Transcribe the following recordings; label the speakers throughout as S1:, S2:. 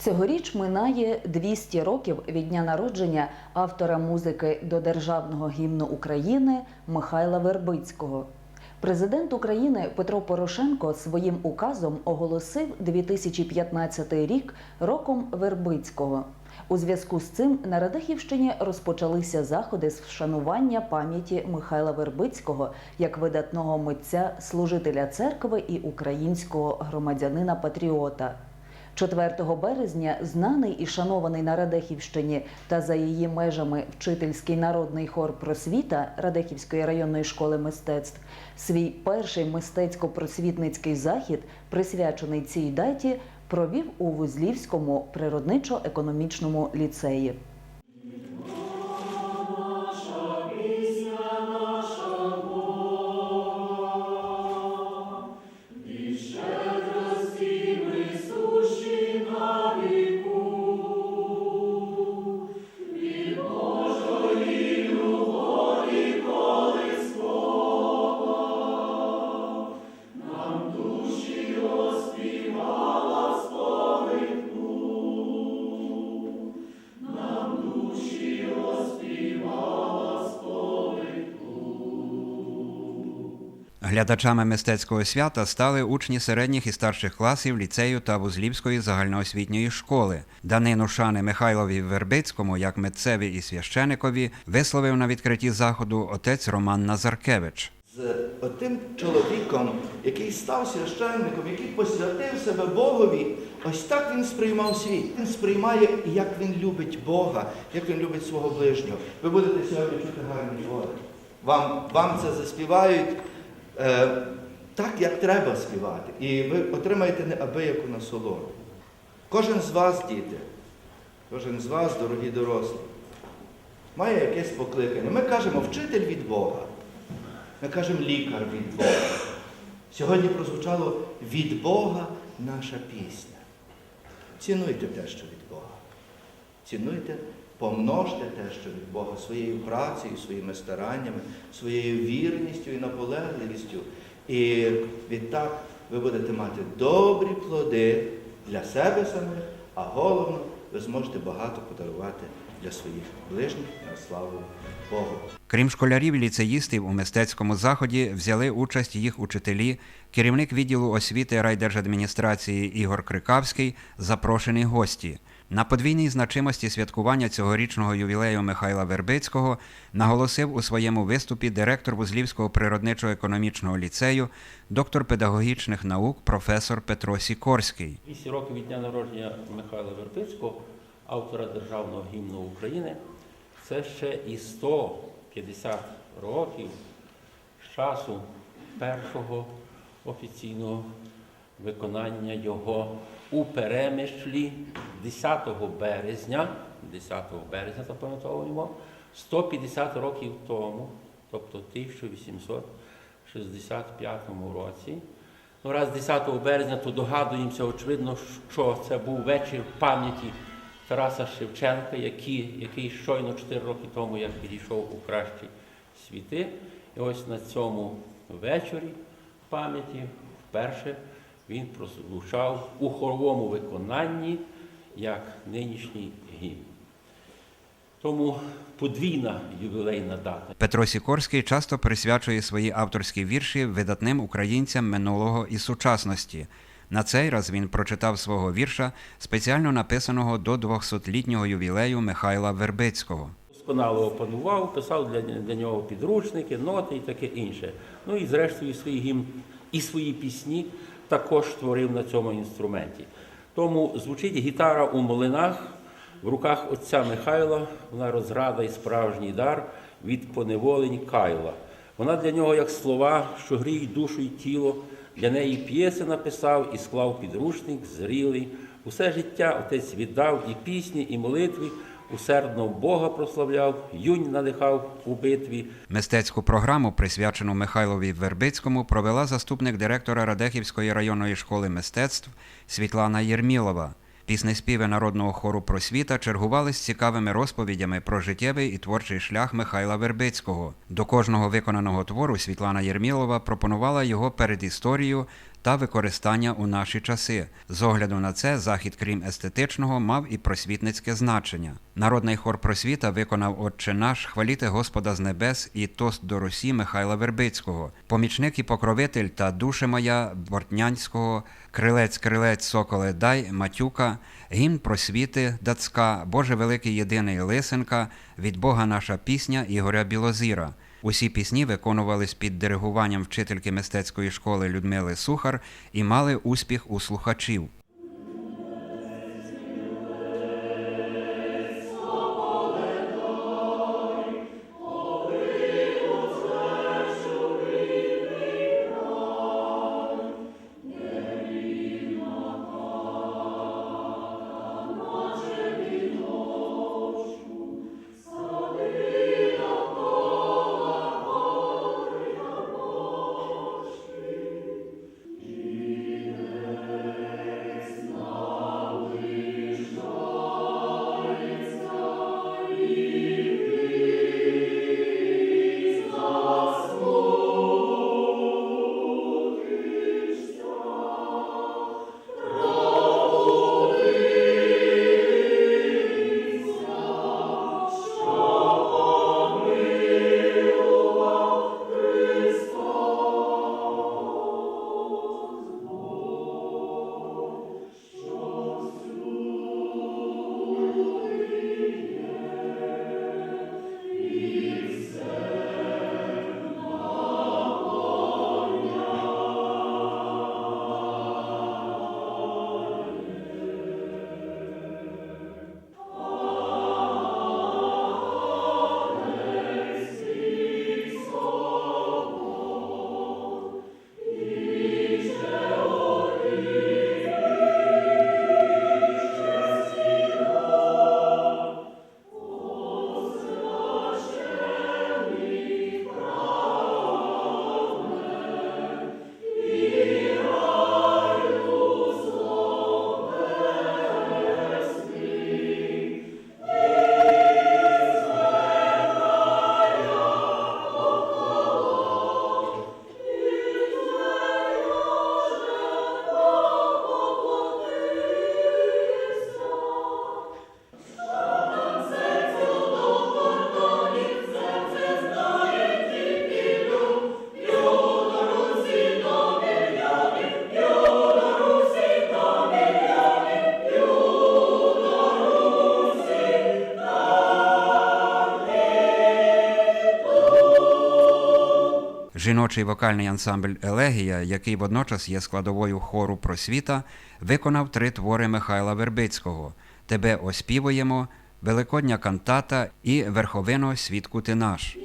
S1: Цьогоріч минає 200 років від дня народження автора музики до державного гімну України Михайла Вербицького. Президент України Петро Порошенко своїм указом оголосив 2015 рік роком Вербицького. У зв'язку з цим на Радехівщині розпочалися заходи з вшанування пам'яті Михайла Вербицького як видатного митця, служителя церкви і українського громадянина-патріота. 4 березня знаний і шанований на Радехівщині та за її межами вчительський народний хор просвіта Радехівської районної школи мистецтв свій перший мистецько-просвітницький захід, присвячений цій даті, провів у Вузлівському природничо-економічному ліцеї.
S2: Глядачами мистецького свята стали учні середніх і старших класів ліцею та Вузлівської загальноосвітньої школи. Данину шани Михайлові Вербицькому, як митцеві і священикові, висловив на відкритті заходу отець Роман Назаркевич.
S3: з отим чоловіком, який став священником, який посвятив себе Богові, ось так він сприймав світ. Він сприймає, як він любить Бога, як він любить свого ближнього. Ви будете сьогодні чути гарні твори. Вам, вам це заспівають так, як треба співати. І ви отримаєте неабияку насолоду. Кожен з вас, діти, кожен з вас, дорогі дорослі, має якесь покликання. Ми кажемо вчитель від Бога. Ми кажемо лікар від Бога. Сьогодні прозвучало від Бога наша пісня. Цінуйте те, що від Бога. Цінуйте, помножте те, що від Бога, своєю працею, своїми стараннями, своєю вірністю і наполегливістю. І відтак ви будете мати добрі плоди для себе самих, а головно, ви зможете багато подарувати для своїх ближніх на славу Богу.
S2: Крім школярів, ліцеїстів у мистецькому заході взяли участь їх учителі, керівник відділу освіти райдержадміністрації Ігор Крикавський, запрошені гості. На подвійній значимості святкування цьогорічного ювілею Михайла Вербицького наголосив у своєму виступі директор Вузлівського природничо-економічного ліцею, доктор педагогічних наук, професор Петро Сікорський.
S4: 200 років від дня народження Михайла Вербицького, автора Державного гімну України, це ще і 150 років з часу першого офіційного виконання його у перемишлі 10 березня, 10 березня запам'ятовуємо, 150 років тому, тобто 1865 році. Ну, раз 10 березня, то догадуємося, очевидно, що це був вечір пам'яті Тараса Шевченка, який, який щойно 4 роки тому як підійшов у кращі світи. І ось на цьому вечорі пам'яті вперше він прозвучав у хоровому виконанні як нинішній гімн. Тому подвійна ювілейна дата.
S2: Петро Сікорський часто присвячує свої авторські вірші видатним українцям минулого і сучасності. На цей раз він прочитав свого вірша, спеціально написаного до 200-літнього ювілею Михайла Вербицького.
S4: Досконало опанував, писав для, для нього підручники, ноти і таке інше. Ну і зрештою свій гімн і свої пісні також створив на цьому інструменті. Тому звучить гітара у млинах в руках отця Михайла, вона розрада і справжній дар від поневолень Кайла. Вона для нього як слова, що гріють душу і тіло, для неї п'єси написав і склав підручник зрілий. Усе життя отець віддав і пісні, і молитві, усердно Бога прославляв, юнь надихав у битві.
S2: Мистецьку програму, присвячену Михайлові Вербицькому, провела заступник директора Радехівської районної школи мистецтв Світлана Єрмілова. Піснеспіви народного хору просвіта чергували з цікавими розповідями про життєвий і творчий шлях Михайла Вербицького. До кожного виконаного твору Світлана Єрмілова пропонувала його передісторію та використання у наші часи. З огляду на це захід, крім естетичного, мав і просвітницьке значення. Народний хор просвіта виконав Отче наш, хваліти Господа з небес і тост до Русі Михайла Вербицького, помічник і покровитель та душе моя Бортнянського, крилець, крилець, соколе дай, матюка, гімн просвіти Дацька, Боже великий єдиний Лисенка, від Бога наша пісня Ігоря Білозіра. Усі пісні виконувались під диригуванням вчительки мистецької школи Людмили Сухар і мали успіх у слухачів. Жіночий вокальний ансамбль Елегія, який водночас є складовою хору просвіта, виконав три твори Михайла Вербицького: Тебе оспівуємо, Великодня кантата і Верховино свідку ти наш.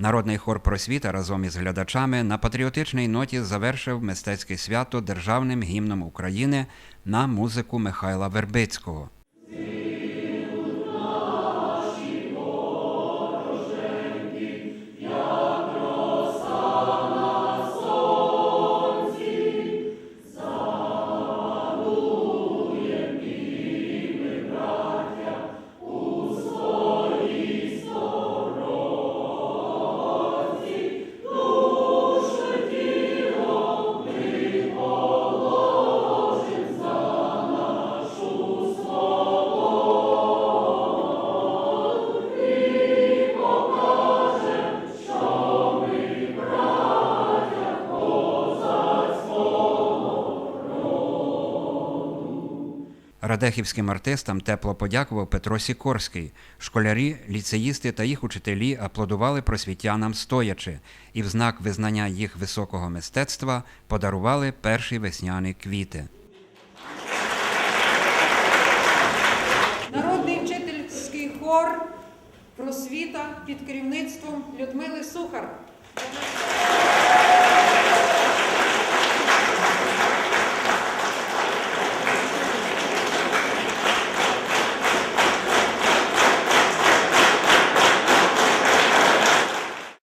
S2: Народний хор просвіта разом із глядачами на патріотичній ноті завершив мистецьке свято державним гімном України на музику Михайла Вербицького. Радехівським артистам тепло подякував Петро Сікорський. Школярі, ліцеїсти та їх учителі аплодували просвітянам стоячи і в знак визнання їх високого мистецтва подарували перші весняні квіти.
S5: Народний вчительський хор просвіта під керівництвом Людмили Сухар.